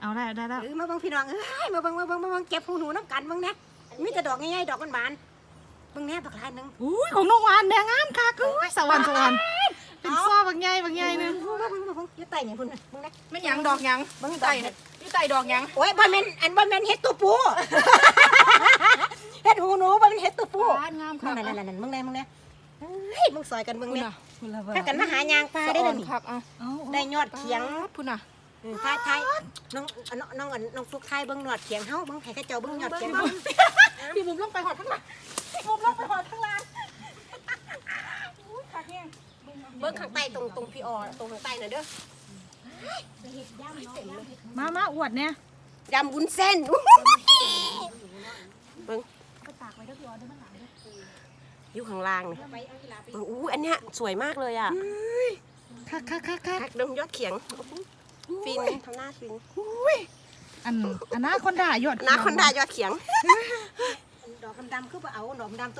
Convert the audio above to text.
เอาได้ได้แล้วเออมาเบิ่งพี่น้องเอ้ยมาเบิ่งมาเบิ่งมาเบิ่งเก็บหูหนูน้ำกันเบิ่งนะมีแต่ดอกใหญ่ๆดอกบานๆเบิ่งแน่บักหลายหนึงอุ้ยของน้องหวานแดงงามค่ะกูสวรรค์สวรรค์เป็นซ้อบางใหญ่บางใหญ่นึงมาเบิ่งมาเบิ่งอยู่ใต้นี่พุ่นน่ะเบิ่งนะไม่หยังดอกหยังเบิ่งอยู่ใต้ไต่น่ะอยู่ไต่ดอกหยังโอ้ยบ่แม่นอันบ่แม่นเฮ็ดตัวปู เฮ็ดหูหนูบ่แม่นเฮ็ดตัวปูบ้านงามนั่ค่ะนนั่นนั่นมึงแน่มึงแน่เฮ้ยมึงซอยกันมึงพุ่นแน่น่ะถ้ากันมาหายางปลาได้เลยนี่คักอะได้ยอดเขียงพุ่นน่ะเออทายทายน้องน้องน้องอันน้องฟุกทายเบิ่งยอดเขียงเฮาเบิ่งให้เขาเจ้าเบิ่งยอดเขียงเฮาพี่บุ๋มลงไปหอดข้างหลังพี่บุ๋มลงไปหอดข้างหล่างอุ้ยคักแห้งเบิ่งข้างใต้ตรงตรงพี่ออตรงข้างใต้น่ะเด้อมามาอวดเนี่ยยำวุ้นเส้นเบิ่งอยู่ข้างล่างนี่เบิ่งอู้อันเนี้ยสวยมากเลยอะคักคักคักคัก คักดงยอดเขียง ฟินทำหน้าฟินอันอันน่าคนด่ายอดหน้าคนดายอดเขียง ดอกดำๆคือบ่เอาดอกดำ